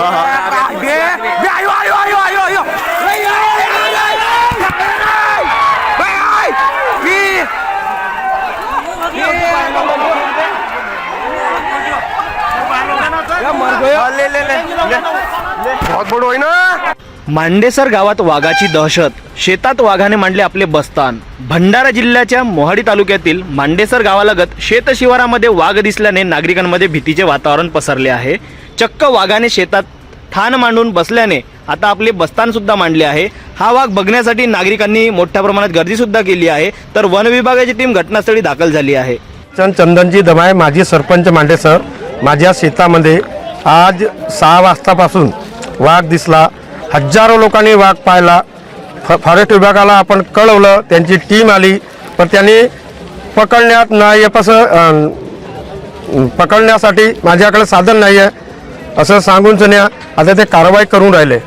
બે બે આયો આયો આયો આયો बहुत बड़ो है मांडेसर गावात वाघाची दहशत. शेतात वाघाने मांडले आपले बस्तान. भंडारा जिल्ह्याच्या मोहाडी तालुक्यातील मांडेसर गावालगत शेतशिवारामध्ये वाघ दिसल्याने नागरिकांमध्ये भीतीचे वातावरण पसरले आहे. चक्क वाघाने शेतात ठाण मांडून बसल्याने आता आपले बस्तान सुद्धा मांडले आहे. हा वाघ बघण्यासाठी नागरिकांनी मोठ्या प्रमाणात गर्दी सुद्धा केली आहे. तर वन विभागाची टीम घटनास्थळी दाखल झाली आहे. चंदनजी दमाय माजी सरपंच मांडे सर माझ्या शेतामध्ये आज सहा वाजतापासून वाघ दिसला. हजारो लोकांनी वाघ पाहिला. फ फॉरेस्ट विभागाला आपण कळवलं त्यांची टीम आली. पण त्यांनी पकडण्यात नाही कसं पकडण्यासाठी माझ्याकडे साधन नाही आहे असं सांगून सन्या आता ते कारवाई करून राहिले.